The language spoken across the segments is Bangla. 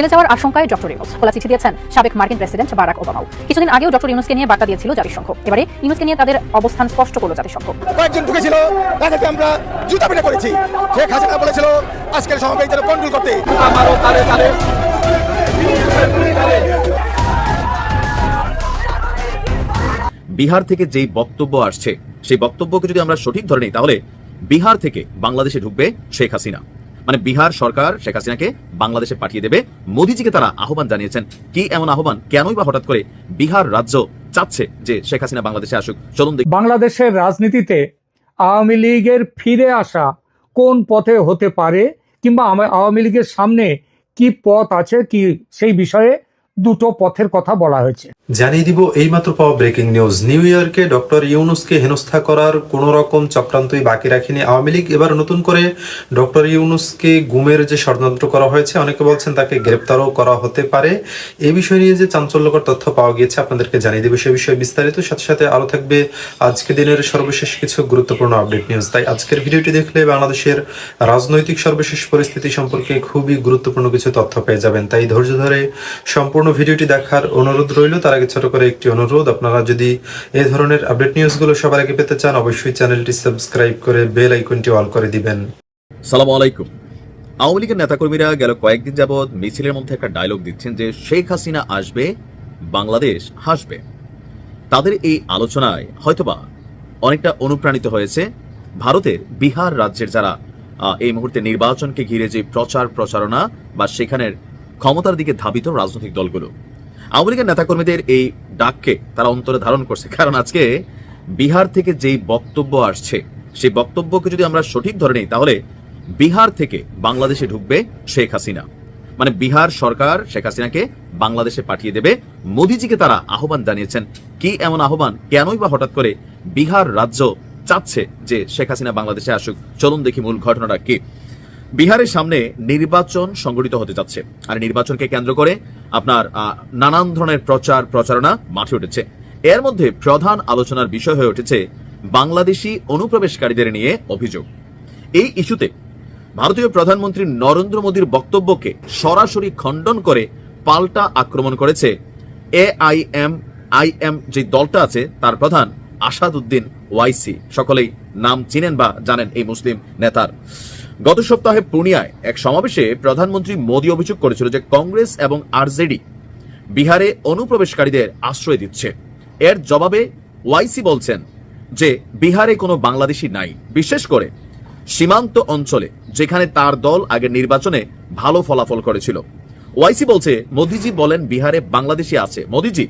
জেলে যাওয়ার আশঙ্কায় ডক্টর ইউনুস খোলা চিঠি দিয়েছেন সাবেক মার্কিন প্রেসিডেন্ট বারাক ওবামাও। কিছুদিন আগেও ডক্টর ইউনুসকে নিয়ে বার্তা দিয়েছিল জাতিসংঘ। এবারে ইউনুসকে নিয়ে তাদের অবস্থান স্পষ্ট করল জাতিসংঘ। কয়েকজন ঢুকেছিল তাদেরকে আমরা জুতা পেটা করেছি। শেখ হাসিনা বলেছিল আজকের সমাবেশ যেন কন্ট্রোল করতে। আমারও তারে তারে। বিহার থেকে যেই বক্তব্য আসছে সেই বক্তব্যকে যদি আমরা সঠিক ধরে নিই তাহলে বিহার থেকে বাংলাদেশে ঢুকবে শেখ হাসিনা। মানে বিহার সরকার শেখ হাসিনাকে বাংলাদেশে পাঠিয়ে দেবে। মোদিজিকে তারা আহ্বান জানিয়েছেন, কি এমন আহ্বান? কেনই বা হঠাৎ করে বিহার রাজ্য চাচ্ছে যে শেখ হাসিনা বাংলাদেশে আসুক? চলুন বাংলাদেশের রাজনীতিতে আওয়ামী লীগের ফিরে আসা কোন পথে হতে পারে কিংবা আওয়ামী লীগের সামনে কি পথ আছে, কি সেই বিষয়ে দুটো পথের কথা বলা হয়েছে। জানিয়ে দিব এইমাত্র পাওয়া ব্রেকিং নিউজ। নিউ ইয়র্কে ডক্টর ইউনুসকে হেনস্থা করার কোন রকম চক্রান্তই বাকি রাখেনি আওয়ামী লীগ। এবার নতুন করে ডক্টর ইউনুসকে গুমের যে ষড়যন্ত্র করা হয়েছে, অনেকে বলছেন তাকে গ্রেপ্তারও করা হতে পারে। এই বিষয় নিয়ে যে চাঞ্চল্যকর তথ্য পাওয়া গিয়েছে, আপনাদেরকে জানিয়ে দেবে সে বিষয়ে বিস্তারিত। সাথে সাথে আরও থাকবে আজকে দিনের সর্বশেষ কিছু গুরুত্বপূর্ণ আপডেট নিউজ। তাই আজকের ভিডিওটি দেখলে বাংলাদেশের রাজনৈতিক সর্বশেষ পরিস্থিতি সম্পর্কে খুবই গুরুত্বপূর্ণ কিছু তথ্য পেয়ে যাবেন। তাই ধৈর্য ধরে সম্পূর্ণ ভিডিওটি দেখার অনুরোধ রইল। তার আগে ছোট করে একটি অনুরোধ, আপনারা যদি এই ধরনের আপডেট নিউজগুলো সবার আগে পেতে চান, অবশ্যই চ্যানেলটি সাবস্ক্রাইব করে বেল আইকনটি অল করে দিবেন। সালাম আলাইকুম। আওয়ামী লীগের নেতাকর্মীরা গেল কয়েকদিন যাবৎ মিছিলের মধ্যে একটা ডায়লগ দিচ্ছেন যে শেখ হাসিনা আসবে, বাংলাদেশ হাসবে। তাদের এই আলোচনায় হয়তোবা অনেকটা অনুপ্রাণিত হয়েছে ভারতের বিহার রাজ্যের যারা এই মুহূর্তে নির্বাচনকে ঘিরে যে প্রচার প্রচারণা বা সেখানের ক্ষমতার দিকে ধাবিত রাজনৈতিক দলগুলো। আওয়ামী লীগের নেতাকর্মীদের এই ডাককে তারা অন্তরে ধারণ করছে। কারণ আজকে বিহার থেকে যেই বক্তব্য আসছে, সেই বক্তব্যকে যদি আমরা সঠিক ধরে নিই, তাহলে বিহার থেকে বাংলাদেশে ঢুকবে শেখ হাসিনা। মানে বিহার সরকার শেখ হাসিনাকে বাংলাদেশে পাঠিয়ে দেবে। মোদিজিকে তারা আহ্বান জানিয়েছেন। কি এমন আহ্বান? কেনই বা হঠাৎ করে বিহার রাজ্য চাচ্ছে যে শেখ হাসিনা বাংলাদেশে আসুক? চলুন দেখি মূল ঘটনাটা কি। বিহারের সামনে নির্বাচন সংগঠিত হতে যাচ্ছে। আর নির্বাচনকে কেন্দ্র করে আপনার নানান ধরনের প্রচার, প্রচারণা মাঠে উঠেছে। এর মধ্যে প্রধান আলোচনার বিষয় হয়ে উঠেছে বাংলাদেশি অনুপ্রবেশকারীদের নিয়ে অভিযোগ। এই ইস্যুতে ভারতীয় প্রধানমন্ত্রী নরেন্দ্র মোদীর বক্তব্যকে সরাসরি খণ্ডন করে পাল্টা আক্রমণ করেছে A I M I M যে দলটা আছে, তার প্রধান আসাদ উদ্দিন ওয়াইসি। সকলেই নাম চিনেন বা জানেন এই মুসলিম নেতার। গত সপ্তাহে পূর্ণিয়ায় এক সমাবেশে প্রধানমন্ত্রী মোদী অভিযোগ করেছিল যে কংগ্রেস এবং আরজেডি বিহারে অনুপ্রবেশকারীদের আশ্রয় দিচ্ছে। এর জবাবে ওয়াইসি বলছেন যে বিহারে কোনো বাংলাদেশি নাই। বিশেষ করে সীমান্ত অঞ্চলে, যেখানে তার দল আগের নির্বাচনে ভালো ফলাফল করেছিল। ওয়াইসি বলছে, মোদিজি বলেন বিহারে বাংলাদেশি আছে। মোদিজি,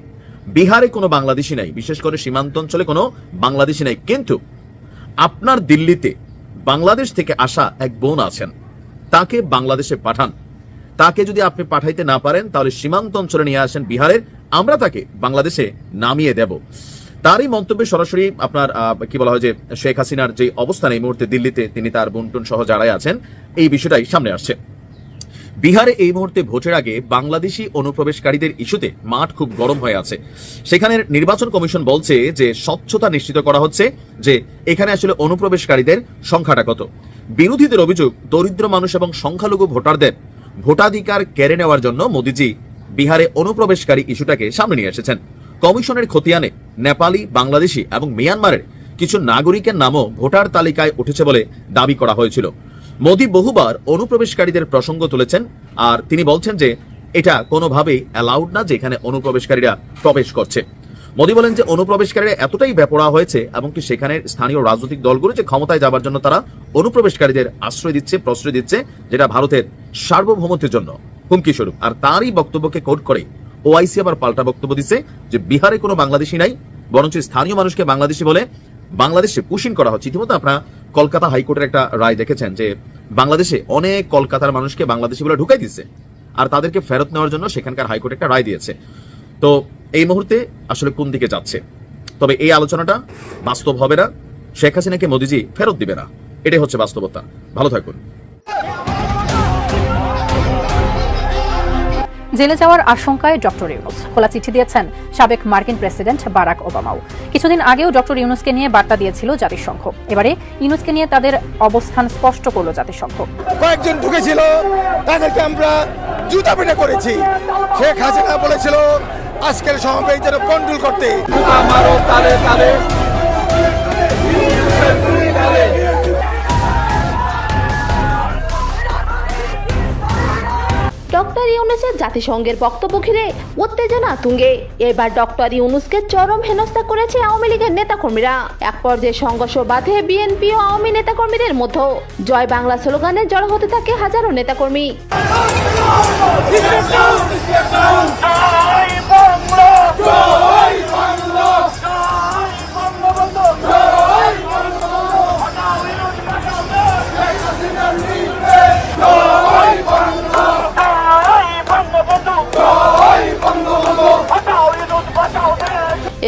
বিহারে কোনো বাংলাদেশি নাই। বিশেষ করে সীমান্ত অঞ্চলে কোনো বাংলাদেশি নাই। কিন্তু আপনার দিল্লিতে বাংলাদেশ থেকে আসা এক বোন আছেন। তাকে বাংলাদেশে পাঠান। তাকে যদি আপনি পাঠাইতে না পারেন, তাহলে সীমান্ত অঞ্চলে নিয়ে আসেন বিহারের। আমরা তাকে বাংলাদেশে নামিয়ে দেব। তারই মন্তব্যে সরাসরি আপনার কি বলা হয় যে, শেখ হাসিনার যে অবস্থান এই মুহূর্তে দিল্লিতে, তিনি তার বন্টন সহ যারাই আছেন, এই বিষয়টাই সামনে আসছে। বিহারে এই মুহূর্তে ভোটের আগে বাংলাদেশি অনুপ্রবেশকারীদের ইস্যুতে মাঠ খুব গরম হয়ে আছে। সেখানের নির্বাচন কমিশন বলছে যে, স্বচ্ছতা নিশ্চিত করা হচ্ছে যে, এখানে আসলে অনুপ্রবেশকারীদের সংখ্যাটা কত। বিরোধীদের অভিযোগ, দরিদ্র মানুষ এবং সংখ্যালঘু ভোটারদের ভোটাধিকার কেড়ে নেওয়ার জন্য মোদিজি বিহারে অনুপ্রবেশকারী ইস্যুটাকে সামনে নিয়ে এসেছেন। কমিশনের খতিয়ানে নেপালি, বাংলাদেশি এবং মিয়ানমারের কিছু নাগরিকের নামও ভোটার তালিকায় উঠেছে বলে দাবি করা হয়েছিল। মোদী বহুবার অনুপ্রবেশকারীদের প্রসঙ্গ তুলেছেন, আর তিনি বলছেন যে এটা কোনোভাবেই অ্যালাউড না যে এখানে অনুপ্রবেশকারীরা প্রবেশ করছে। মোদী বলেন যে অনুপ্রবেশকারীরা এতটাই বেপরা হয়েছে এমনকি সেখানে স্থানীয় রাজনৈতিক দলগুলো যে ক্ষমতায় যাবার জন্য তারা অনুপ্রবেশকারীদের আশ্রয় দিচ্ছে, প্রশ্রয় দিচ্ছে, যেটা ভারতের সার্বভৌমত্বের জন্য হুমকি স্বরূপ। আর তারই বক্তব্যকে কোট করে ওআইসি আবার পাল্টা বক্তব্য দিচ্ছে যে বিহারে কোনো বাংলাদেশি নাই, বরঞ্চ স্থানীয় মানুষকে বাংলাদেশি বলে বাংলাদেশে পুশিং করা হচ্ছে। ইতিমধ্যে আপনারা কলকাতা হাইকোর্টের একটা রায় দেখেছেন যে বাংলাদেশে অনেক কলকাতার মানুষকে বাংলাদেশি বলে ঢুকাই দিচ্ছে আর তাদেরকে ফেরত নেওয়ার জন্য সেখানকার হাইকোর্ট একটা রায় দিয়েছে। তো এই মুহূর্তে আসলে কোন দিকে যাচ্ছে? তবে এই আলোচনাটা বাস্তব হবে না। শেখ হাসিনাকে মোদিজি ফেরত দিবে না। এটাই হচ্ছে বাস্তবতা। ভালো থাকুন। জেলে যাওয়ার আশঙ্কায় ডক্টর ইউনুস। খোলা চিঠি দিয়েছেন সাবেক মার্কিন প্রেসিডেন্ট বারাক ওবামাও। কিছুদিন আগেও ডক্টর ইউনুসকে নিয়ে বার্তা দিয়েছিল জাতিসংঘ। এবারে ইউনুসকে নিয়ে তাদের অবস্থান স্পষ্ট করল জাতিসংঘ। কয়েকজন ঢুকেছিল তাদেরকে আমরা জুতা পেটে করেছি। শেখ হাসিনা বলেছিল আজকের সমাবেশ যেন কন্ট্রোল করতে। ডক্টর ইউনুসের জাতিসংঘের বক্তব্য ঘিরে উত্তেজনা তুঙ্গে। এবার ডক্টর ইউনুসকে চরম হেনস্থা করেছে আওয়ামী লীগের নেতাকর্মীরা। এক পর্যায়ে সংঘর্ষ বাধে বিএনপি ও আওয়ামী নেতাকর্মীদের মধ্যে। জয় বাংলা স্লোগানে জড়ো হতে থাকে হাজারো নেতাকর্মী।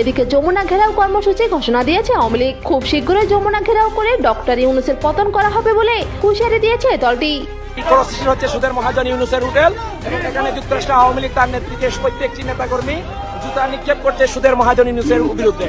এদিকে যমুনা ঘেরাও কর্মসূচি ঘোষণা দিয়েছে আওয়ামী লীগ। খুব শীঘ্রই যমুনা ঘেরাও করে ডক্টর ইউনুসের পতন করা হবে বলে হুঁশিয়ারি দিয়েছে দলটি। কর্মসূচি হচ্ছে সুদের মহাজন ইউনুসের হোটেল এখানে যুক্তরাষ্ট্র আওয়ামী লীগ তার নেতৃত্বে প্রত্যেকটি নেতাকর্মী জুতা নিক্ষেপ করছে সুদের মহাজন ইউনুসের বিরুদ্ধে।